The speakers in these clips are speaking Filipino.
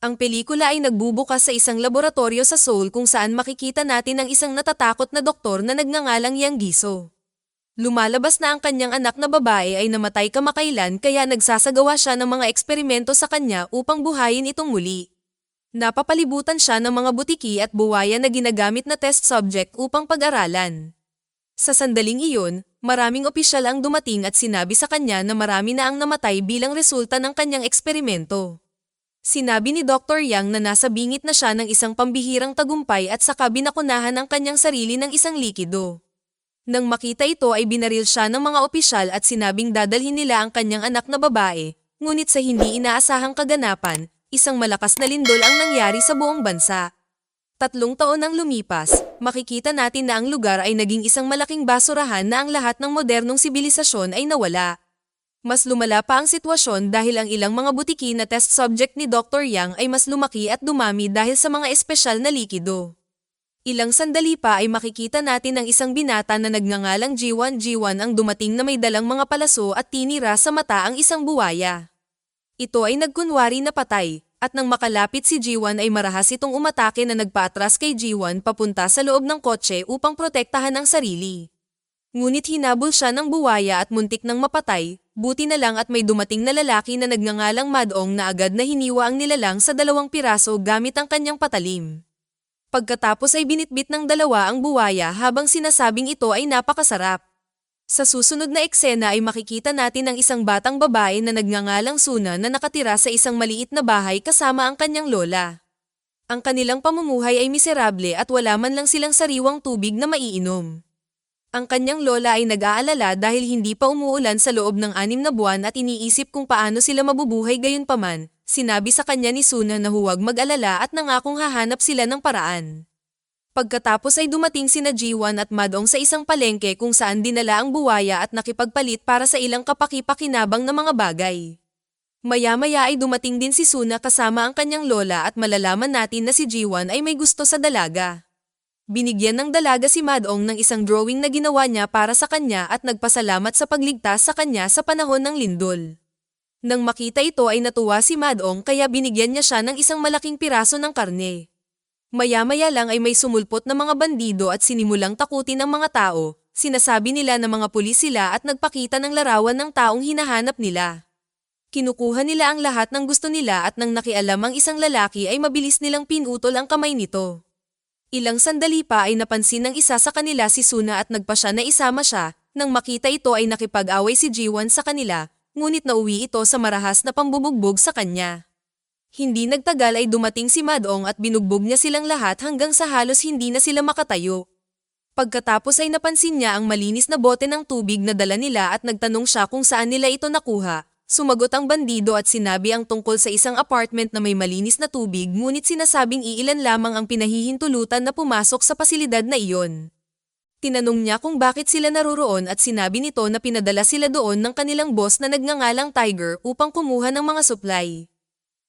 Ang pelikula ay nagbubukas sa isang laboratorio sa Seoul kung saan makikita natin ang isang natatakot na doktor na nagngangalang Yang Giso. Lumalabas na ang kanyang anak na babae ay namatay kamakailan kaya nagsasagawa siya ng mga eksperimento sa kanya upang buhayin itong muli. Napapalibutan siya ng mga butiki at buwaya na ginagamit na test subject upang pag-aralan. Sa sandaling iyon, maraming opisyal ang dumating at sinabi sa kanya na marami na ang namatay bilang resulta ng kanyang eksperimento. Sinabi ni Dr. Yang na nasa bingit na siya ng isang pambihirang tagumpay at saka binakunahan ang kanyang sarili ng isang likido. Nang makita ito ay binaril siya ng mga opisyal at sinabing dadalhin nila ang kanyang anak na babae, ngunit sa hindi inaasahang kaganapan, isang malakas na lindol ang nangyari sa buong bansa. Tatlong taon ang lumipas, makikita natin na ang lugar ay naging isang malaking basurahan na ang lahat ng modernong sibilisasyon ay nawala. Mas lumala pa ang sitwasyon dahil ang ilang mga butiki na test subject ni Dr. Yang ay mas lumaki at dumami dahil sa mga espesyal na likido. Ilang sandali pa ay makikita natin ang isang binata na nagngangalang G1 G1 ang dumating na may dalang mga palaso at tinira sa mata ang isang buwaya. Ito ay nagkunwari na patay, at nang makalapit si G1 ay marahas itong umatake na nagpaatras kay G1 papunta sa loob ng kotse upang protektahan ang sarili. Ngunit hinabol siya ng buwaya at muntik ng mapatay, buti na lang at may dumating na lalaki na nagngangalang Madong na agad na hiniwa ang nilalang sa dalawang piraso gamit ang kanyang patalim. Pagkatapos ay binitbit ng dalawa ang buwaya habang sinasabing ito ay napakasarap. Sa susunod na eksena ay makikita natin ang isang batang babae na nagngangalang Suna na nakatira sa isang maliit na bahay kasama ang kanyang lola. Ang kanilang pamumuhay ay miserable at wala man lang silang sariwang tubig na maiinom. Ang kanyang lola ay nag-aalala dahil hindi pa umuulan sa loob ng anim na buwan at iniisip kung paano sila mabubuhay gayon paman. Sinabi sa kanya ni Suna na huwag mag-alala at nangakong hahanap sila ng paraan. Pagkatapos ay dumating sina G1 at Madong sa isang palengke kung saan dinala ang buwaya at nakipagpalit para sa ilang kapakipakinabang na mga bagay. Maya-maya ay dumating din si Suna kasama ang kanyang lola at malalaman natin na si G1 ay may gusto sa dalaga. Binigyan ng dalaga si Madong ng isang drawing na ginawa niya para sa kanya at nagpasalamat sa pagligtas sa kanya sa panahon ng lindol. Nang makita ito ay natuwa si Madong kaya binigyan niya siya ng isang malaking piraso ng karne. Maya-maya lang ay may sumulpot na mga bandido at sinimulang takutin ang mga tao. Sinasabi nila na mga pulis sila at nagpakita ng larawan ng taong hinahanap nila. Kinukuha nila ang lahat ng gusto nila at nang nakialam ang isang lalaki ay mabilis nilang pinutol ang kamay nito. Ilang sandali pa ay napansin ng isa sa kanila si Suna at nagpa siya na isama siya. Nang makita ito ay nakipag-away si G1 sa kanila ngunit nauwi ito sa marahas na pambubugbog sa kanya. Hindi nagtagal ay dumating si Madong at binugbog niya silang lahat hanggang sa halos hindi na sila makatayo. Pagkatapos ay napansin niya ang malinis na bote ng tubig na dala nila at nagtanong siya kung saan nila ito nakuha. Sumagot ang bandido at sinabi ang tungkol sa isang apartment na may malinis na tubig ngunit sinasabing iilan lamang ang pinahihintulutan na pumasok sa pasilidad na iyon. Tinanong niya kung bakit sila naroroon at sinabi nito na pinadala sila doon ng kanilang boss na nagngangalang Tiger upang kumuha ng mga supply.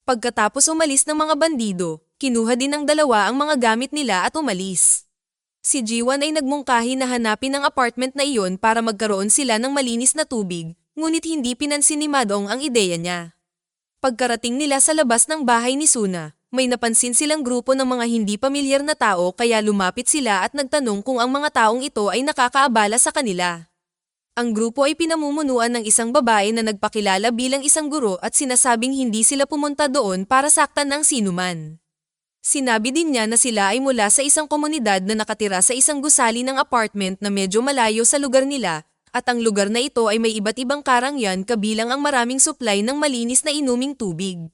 Pagkatapos umalis ng mga bandido, kinuha din ng dalawa ang mga gamit nila at umalis. Si Jiwan ay nagmungkahi na hanapin ang apartment na iyon para magkaroon sila ng malinis na tubig, ngunit hindi pinansin ni Madong ang ideya niya. Pagkarating nila sa labas ng bahay ni Suna, may napansin silang grupo ng mga hindi pamilyar na tao kaya lumapit sila at nagtanong kung ang mga taong ito ay nakakaabala sa kanila. Ang grupo ay pinamumunuan ng isang babae na nagpakilala bilang isang guro at sinasabing hindi sila pumunta doon para saktan ng sinuman. Sinabi din niya na sila ay mula sa isang komunidad na nakatira sa isang gusali ng apartment na medyo malayo sa lugar nila at ang lugar na ito ay may iba't ibang karangyan kabilang ang maraming supply ng malinis na inuming tubig.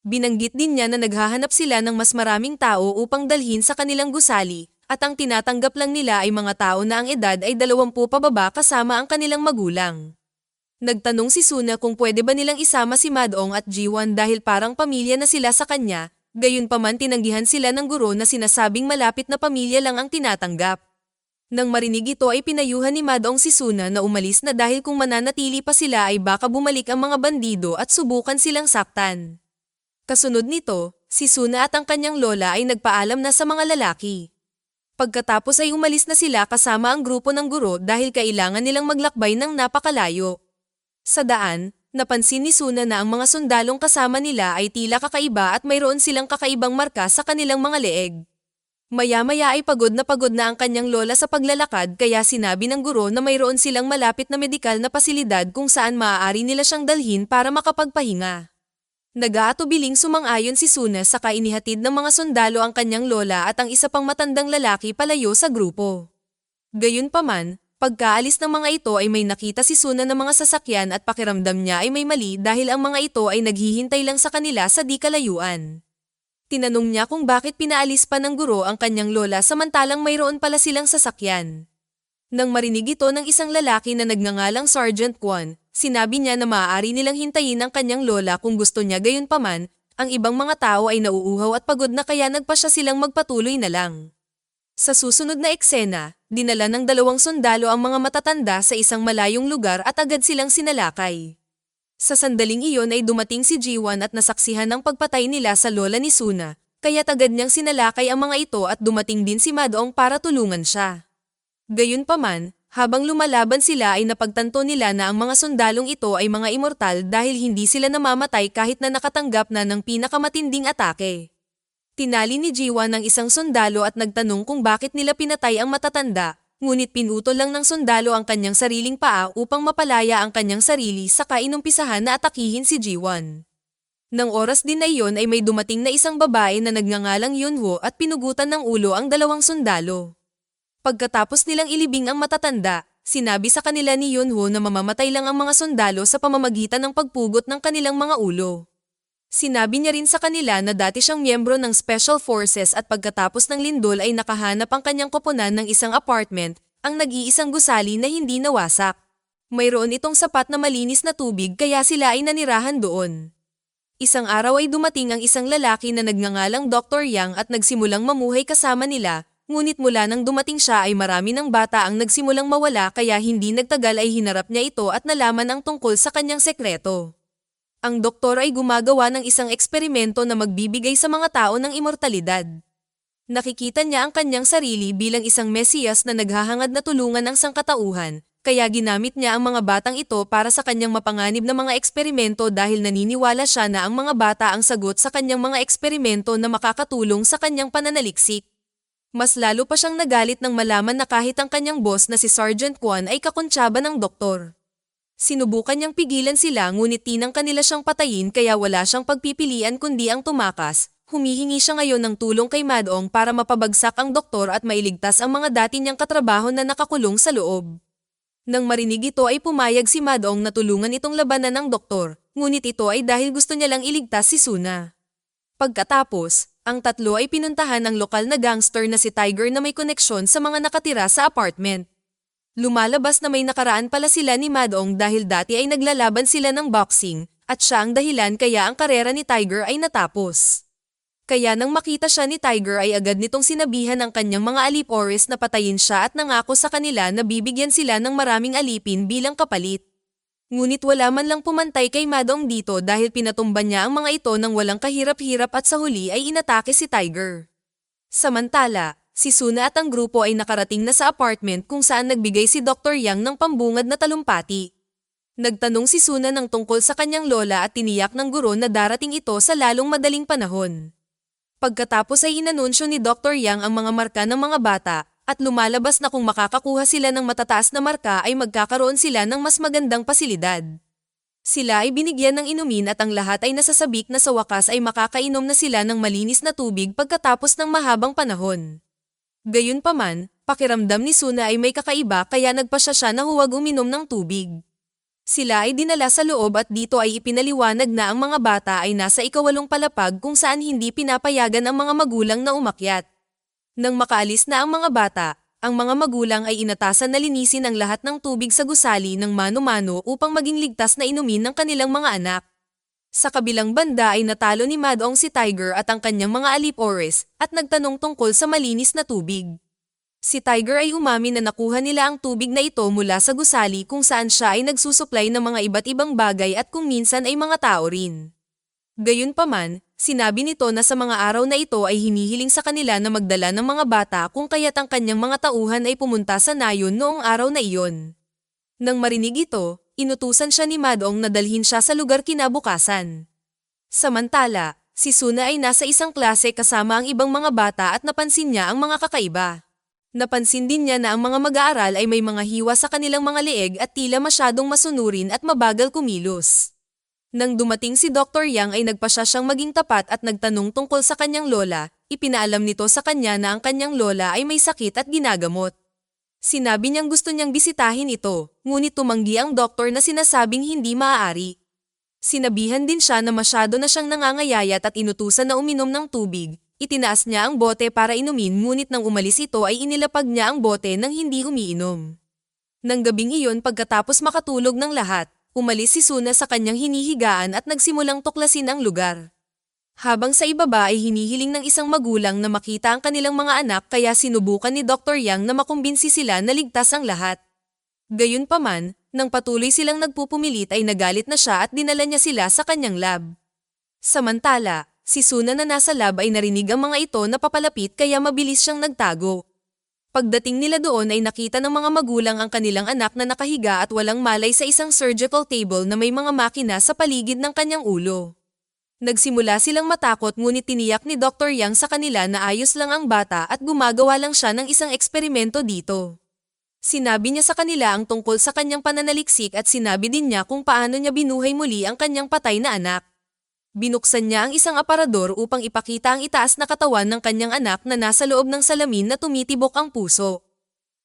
Binanggit din niya na naghahanap sila ng mas maraming tao upang dalhin sa kanilang gusali, at ang tinatanggap lang nila ay mga tao na ang edad ay 20 pababa kasama ang kanilang magulang. Nagtanong si Suna kung pwede ba nilang isama si Madong at Jiwan dahil parang pamilya na sila sa kanya, gayon pa man tinanggihan sila ng guro na sinasabing malapit na pamilya lang ang tinatanggap. Nang marinig ito ay pinayuhan ni Madong si Suna na umalis na dahil kung mananatili pa sila ay baka bumalik ang mga bandido at subukan silang saktan. Kasunod nito, si Suna at ang kanyang lola ay nagpaalam na sa mga lalaki. Pagkatapos ay umalis na sila kasama ang grupo ng guro dahil kailangan nilang maglakbay ng napakalayo. Sa daan, napansin ni Suna na ang mga sundalong kasama nila ay tila kakaiba at mayroon silang kakaibang marka sa kanilang mga leeg. Maya-maya ay pagod na pagod na ang kanyang lola sa paglalakad kaya sinabi ng guro na mayroon silang malapit na medikal na pasilidad kung saan maaari nila siyang dalhin para makapagpahinga. Nag-aatubiling sumang-ayon si Suna sa kainihatid ng mga sundalo ang kanyang lola at ang isa pang matandang lalaki palayo sa grupo. Gayunpaman, pagkaalis ng mga ito ay may nakita si Suna ng mga sasakyan at pakiramdam niya ay may mali dahil ang mga ito ay naghihintay lang sa kanila sa di kalayuan. Tinanong niya kung bakit pinaalis pa ng guro ang kanyang lola samantalang mayroon pala silang sasakyan. Nang marinig ito ng isang lalaki na nagngangalang Sergeant Kwan, sinabi niya na maaari nilang hintayin ang kanyang lola kung gusto niya gayon paman, ang ibang mga tao ay nauuhaw at pagod na kaya nagpa siya silang magpatuloy na lang. Sa susunod na eksena, dinala ng dalawang sundalo ang mga matatanda sa isang malayong lugar at agad silang sinalakay. Sa sandaling iyon ay dumating si Jiwan at nasaksihan ng pagpatay nila sa lola ni Suna, kaya tagad niyang sinalakay ang mga ito at dumating din si Madong para tulungan siya. Gayunpaman, habang lumalaban sila ay napagtanto nila na ang mga sundalong ito ay mga immortal dahil hindi sila namamatay kahit na nakatanggap na ng pinakamatinding atake. Tinali ni Jiwan ng isang sundalo at nagtanong kung bakit nila pinatay ang matatanda, ngunit pinutol lang ng sundalo ang kanyang sariling paa upang mapalaya ang kanyang sarili saka inumpisahan na atakihin si Jiwan. Nang oras din na iyon ay may dumating na isang babae na nagngangalang Yunho at pinugutan ng ulo ang dalawang sundalo. Pagkatapos nilang ilibing ang matatanda, sinabi sa kanila ni Yunho na mamamatay lang ang mga sundalo sa pamamagitan ng pagpugot ng kanilang mga ulo. Sinabi niya rin sa kanila na dati siyang miyembro ng Special Forces at pagkatapos ng lindol ay nakahanap ang kanyang koponan ng isang apartment, ang nag-iisang gusali na hindi nawasak. Mayroon itong sapat na malinis na tubig kaya sila ay nanirahan doon. Isang araw ay dumating ang isang lalaki na nagngangalang Dr. Yang at nagsimulang mamuhay kasama nila, ngunit mula nang dumating siya ay marami ng bata ang nagsimulang mawala kaya hindi nagtagal ay hinarap niya ito at nalaman ang tungkol sa kanyang sekreto. Ang doktor ay gumagawa ng isang eksperimento na magbibigay sa mga tao ng immortalidad. Nakikita niya ang kanyang sarili bilang isang mesiyas na naghahangad na tulungan ang sangkatauhan, kaya ginamit niya ang mga batang ito para sa kanyang mapanganib na mga eksperimento dahil naniniwala siya na ang mga bata ang sagot sa kanyang mga eksperimento na makakatulong sa kanyang pananaliksik. Mas lalo pa siyang nagalit nang malaman na kahit ang kanyang boss na si Sergeant Kwan ay kakontsaba ng doktor. Sinubukan niyang pigilan sila ngunit tinang kanila siyang patayin kaya wala siyang pagpipilian kundi ang tumakas. Humihingi siya ngayon ng tulong kay Madong para mapabagsak ang doktor at mailigtas ang mga dati niyang katrabaho na nakakulong sa loob. Nang marinig ito ay pumayag si Madong na tulungan itong labanan ng doktor, ngunit ito ay dahil gusto niya lang iligtas si Suna. Pagkatapos, ang tatlo ay pinuntahan ng lokal na gangster na si Tiger na may koneksyon sa mga nakatira sa apartment. Lumalabas na may nakaraan pala sila ni Madong dahil dati ay naglalaban sila ng boxing at siya ang dahilan kaya ang karera ni Tiger ay natapos. Kaya nang makita siya ni Tiger ay agad nitong sinabihan ng kanyang mga alipores na patayin siya at nangako sa kanila na bibigyan sila ng maraming alipin bilang kapalit. Ngunit wala man lang pumantay kay Madong dito dahil pinatumban niya ang mga ito nang walang kahirap-hirap at sa huli ay inatake si Tiger. Samantala, si Suna at ang grupo ay nakarating na sa apartment kung saan nagbigay si Dr. Yang ng pambungad na talumpati. Nagtanong si Suna ng tungkol sa kanyang lola at tiniyak ng guro na darating ito sa lalong madaling panahon. Pagkatapos ay inanunsyo ni Dr. Yang ang mga marka ng mga bata, at lumalabas na kung makakakuha sila ng matataas na marka ay magkakaroon sila ng mas magandang pasilidad. Sila ay binigyan ng inumin at ang lahat ay nasasabik na sa wakas ay makakainom na sila ng malinis na tubig pagkatapos ng mahabang panahon. Gayunpaman, pakiramdam ni Suna ay may kakaiba kaya nagpasya siya na huwag uminom ng tubig. Sila ay dinala sa loob at dito ay ipinaliwanag na ang mga bata ay nasa ikawalong palapag kung saan hindi pinapayagan ang mga magulang na umakyat. Nang makaalis na ang mga bata, ang mga magulang ay inatasan na linisin ang lahat ng tubig sa gusali ng mano-mano upang maging ligtas na inumin ng kanilang mga anak. Sa kabilang banda ay natalo ni Madong si Tiger at ang kanyang mga alipores at nagtanong tungkol sa malinis na tubig. Si Tiger ay umamin na nakuha nila ang tubig na ito mula sa gusali kung saan siya ay nagsusuplay ng mga iba't ibang bagay at kung minsan ay mga tao rin. Gayunpaman, sinabi nito na sa mga araw na ito ay hinihiling sa kanila na magdala ng mga bata kung kaya't ang kanyang mga tauhan ay pumunta sa nayon noong araw na iyon. Nang marinig ito, inutusan siya ni Madong na dalhin siya sa lugar kinabukasan. Samantala, si Suna ay nasa isang klase kasama ang ibang mga bata at napansin niya ang mga kakaiba. Napansin din niya na ang mga mag-aaral ay may mga hiwa sa kanilang mga leeg at tila masyadong masunurin at mabagal kumilos. Nang dumating si Dr. Yang ay nagpasya siyang maging tapat at nagtanong tungkol sa kanyang lola, ipinaalam nito sa kanya na ang kanyang lola ay may sakit at ginagamot. Sinabi niyang gusto niyang bisitahin ito, ngunit tumanggi ang doktor na sinasabing hindi maaari. Sinabihan din siya na masyado na siyang nangangayayat at inutusan na uminom ng tubig. Itinaas niya ang bote para inumin ngunit nang umalis ito ay inilapag niya ang bote nang hindi umiinom. Nang gabing iyon pagkatapos makatulog ng lahat, umalis si Suna sa kanyang hinihigaan at nagsimulang tuklasin ang lugar. Habang sa ibaba ay hinihiling ng isang magulang na makita ang kanilang mga anak kaya sinubukan ni Dr. Yang na makumbinsi sila na ligtas ang lahat. Gayunpaman, nang patuloy silang nagpupumilit ay nagalit na siya at dinala niya sila sa kanyang lab. Samantala, si Suna na nasa lab ay narinig ang mga ito na papalapit kaya mabilis siyang nagtago. Pagdating nila doon ay nakita ng mga magulang ang kanilang anak na nakahiga at walang malay sa isang surgical table na may mga makina sa paligid ng kanyang ulo. Nagsimula silang matakot ngunit tiniyak ni Dr. Yang sa kanila na ayos lang ang bata at gumagawa lang siya ng isang eksperimento dito. Sinabi niya sa kanila ang tungkol sa kanyang pananaliksik at sinabi din niya kung paano niya binuhay muli ang kanyang patay na anak. Binuksan niya ang isang aparador upang ipakita ang itaas na katawan ng kanyang anak na nasa loob ng salamin na tumitibok ang puso.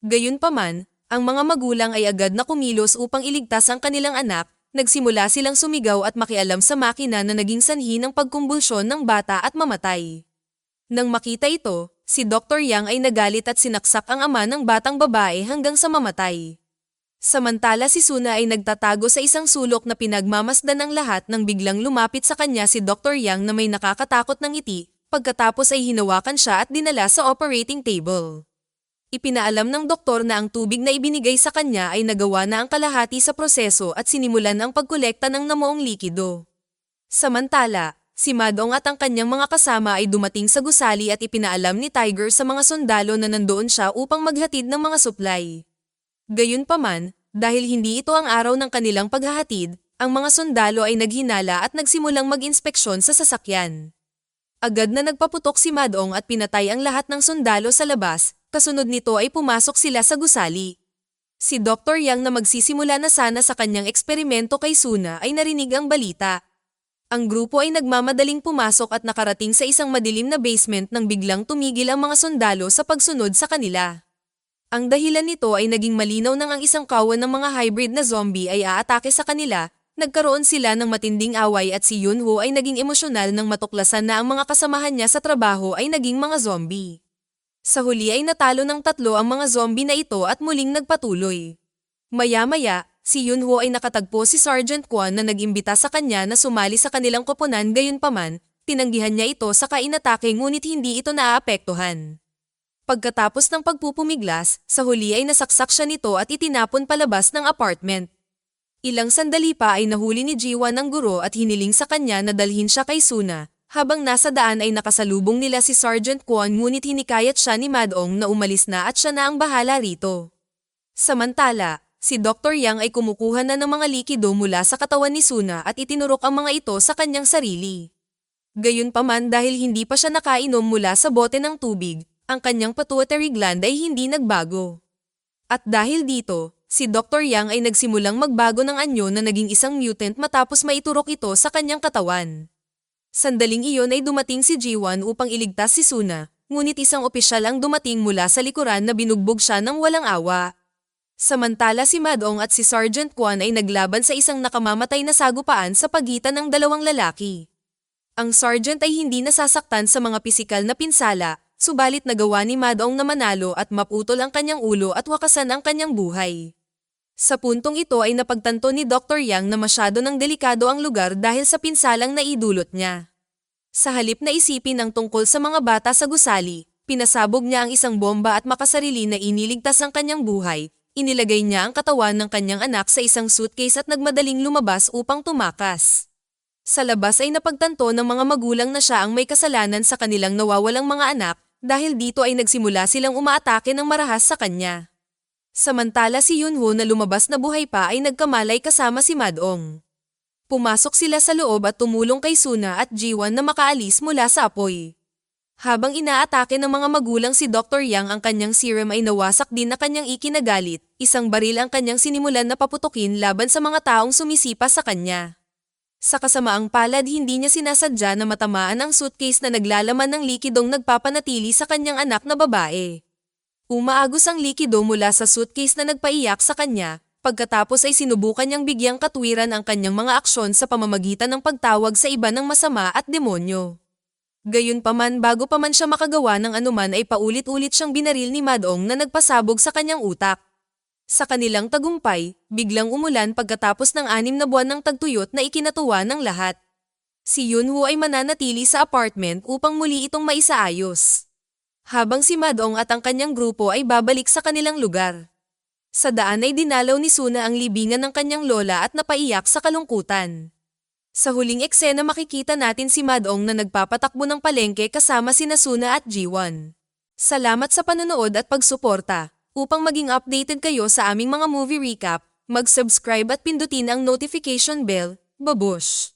Gayunpaman, ang mga magulang ay agad na kumilos upang iligtas ang kanilang anak, nagsimula silang sumigaw at makialam sa makina na naging sanhi ng pagkumbulsyon ng bata at mamatay. Nang makita ito, si Dr. Yang ay nagalit at sinaksak ang ama ng batang babae hanggang sa mamatay. Samantala si Suna ay nagtatago sa isang sulok na pinagmamasdan ng lahat nang biglang lumapit sa kanya si Dr. Yang na may nakakatakot ng ngiti, pagkatapos ay hinawakan siya at dinala sa operating table. Ipinaalam ng doktor na ang tubig na ibinigay sa kanya ay nagawa na ang kalahati sa proseso at sinimulan ang pagkolekta ng namoong likido. Samantala, si Madong at ang kanyang mga kasama ay dumating sa gusali at ipinaalam ni Tiger sa mga sundalo na nandoon siya upang maghatid ng mga supply. Gayunpaman, dahil hindi ito ang araw ng kanilang paghahatid, ang mga sundalo ay naghinala at nagsimulang mag-inspeksyon sa sasakyan. Agad na nagpaputok si Madong at pinatay ang lahat ng sundalo sa labas, kasunod nito ay pumasok sila sa gusali. Si Dr. Yang na magsisimula na sana sa kanyang eksperimento kay Suna ay narinig ang balita. Ang grupo ay nagmamadaling pumasok at nakarating sa isang madilim na basement nang biglang tumigil ang mga sundalo sa pagsunod sa kanila. Ang dahilan nito ay naging malinaw nang ang isang kawan ng mga hybrid na zombie ay aatake sa kanila, nagkaroon sila ng matinding away at si Yunho ay naging emosyonal nang matuklasan na ang mga kasamahan niya sa trabaho ay naging mga zombie. Sa huli ay natalo ng tatlo ang mga zombie na ito at muling nagpatuloy. Maya-maya, si Yunho ay nakatagpo si Sergeant Kwan na nag-imbita sa kanya na sumali sa kanilang koponan gayunpaman, tinanggihan niya ito sa kainatake ngunit hindi ito naaapektuhan. Pagkatapos ng pagpupumiglas, sa huli ay nasaksak siya nito at itinapon palabas ng apartment. Ilang sandali pa ay nahuli ni Jiwa ng guro at hiniling sa kanya na dalhin siya kay Suna. Habang nasa daan ay nakasalubong nila si Sergeant Kwon ngunit hinikayat siya ni Madong na umalis na at siya na ang bahala rito. Samantala, si Dr. Yang ay kumukuha na ng mga likido mula sa katawan ni Suna at itinurok ang mga ito sa kanyang sarili. Gayunpaman dahil hindi pa siya nakainom mula sa bote ng tubig, ang kanyang pituitary gland ay hindi nagbago. At dahil dito, si Dr. Yang ay nagsimulang magbago ng anyo na naging isang mutant matapos maiturok ito sa kanyang katawan. Sandaling iyon ay dumating si Jiwan upang iligtas si Suna, ngunit isang opisyal ang dumating mula sa likuran na binugbog siya ng walang awa. Samantala si Madong at si Sergeant Kwan ay naglaban sa isang nakamamatay na sagupaan sa pagitan ng dalawang lalaki. Ang sergeant ay hindi nasasaktan sa mga pisikal na pinsala, subalit nagawa ni Madong na manalo at maputol ang kanyang ulo at wakasan ang kanyang buhay. Sa puntong ito ay napagtanto ni Dr. Yang na masyado ng delikado ang lugar dahil sa pinsalang naidulot niya. Sa halip na isipin ang tungkol sa mga bata sa gusali, pinasabog niya ang isang bomba at makasarili na iniligtas ang kanyang buhay, inilagay niya ang katawan ng kanyang anak sa isang suitcase at nagmadaling lumabas upang tumakas. Sa labas ay napagtanto ng mga magulang na siya ang may kasalanan sa kanilang nawawalang mga anak dahil dito ay nagsimula silang umaatake ng marahas sa kanya. Samantala si Yunho na lumabas na buhay pa ay nagkamalay kasama si Madong. Pumasok sila sa loob at tumulong kay Suna at Jiwan na makaalis mula sa apoy. Habang inaatake ng mga magulang si Dr. Yang ang kanyang serum ay nawasak din na kanyang ikinagalit, isang baril ang kanyang sinimulan na paputukin laban sa mga taong sumisipa sa kanya. Sa kasamaang palad hindi niya sinasadya na matamaan ang suitcase na naglalaman ng likidong nagpapanatili sa kanyang anak na babae. Umaagos ang likido mula sa suitcase na nagpaiyak sa kanya, pagkatapos ay sinubukan niyang bigyang katwiran ang kanyang mga aksyon sa pamamagitan ng pagtawag sa iba ng masama at demonyo. Gayunpaman bago pa man siya makagawa ng anuman ay paulit-ulit siyang binaril ni Madong na nagpasabog sa kanyang utak. Sa kanilang tagumpay, biglang umulan pagkatapos ng anim na buwan ng tagtuyot na ikinatuwa ng lahat. Si Yunho ay mananatili sa apartment upang muli itong maisaayos. Habang si Madong at ang kanyang grupo ay babalik sa kanilang lugar. Sa daan ay dinalaw ni Suna ang libingan ng kanyang lola at napaiyak sa kalungkutan. Sa huling eksena makikita natin si Madong na nagpapatakbo ng palengke kasama si Nasuna at G1. Salamat sa panonood at pagsuporta. Upang maging updated kayo sa aming mga movie recap, mag-subscribe at pindutin ang notification bell. Babush!